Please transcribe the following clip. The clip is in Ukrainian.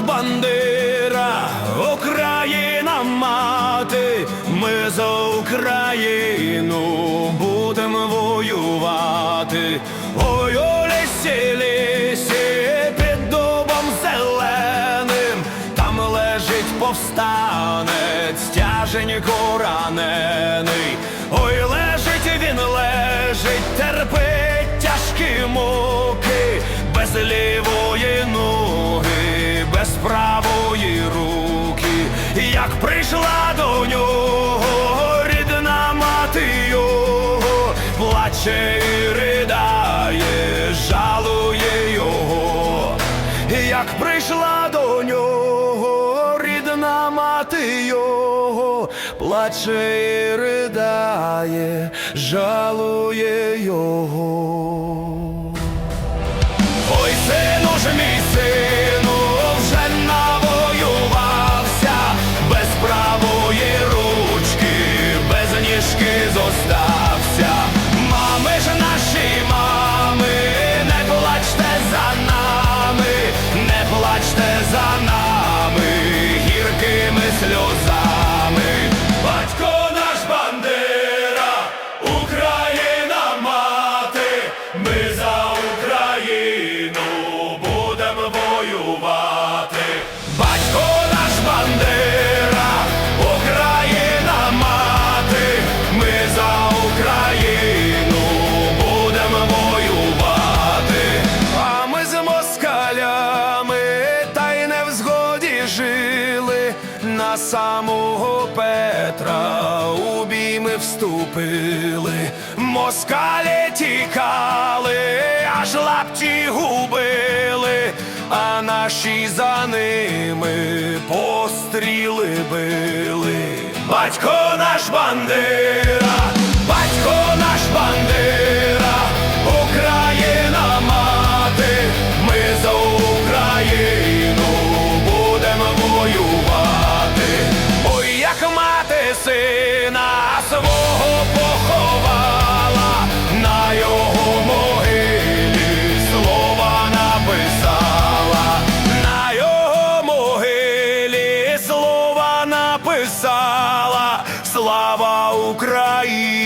бандера, Україна мати, ми за Україну будемо воювати. Ой, у лісі, лісі, під дубом зеленим, там лежить повстанець, тяженько ранений. Ой, лежить він, лежить, терпить тяжкі муки, без лівої ноги, правої руки. Як прийшла до нього рідна мати його, плаче і ридає, жалує його. Як прийшла до нього рідна мати його, плаче і ридає, жалує його. Сльозами. Батько наш бандера, Україна мати, ми за Україну будемо воювати. Батько наш бандера, Україна мати, ми за Україну будемо воювати. А ми з москалями та й не в згоді жили. На самого Петра у бій ми вступили, москалі тікали, аж лапті губили, а наші за ними постріли били. Батько наш бандера, слава Україні!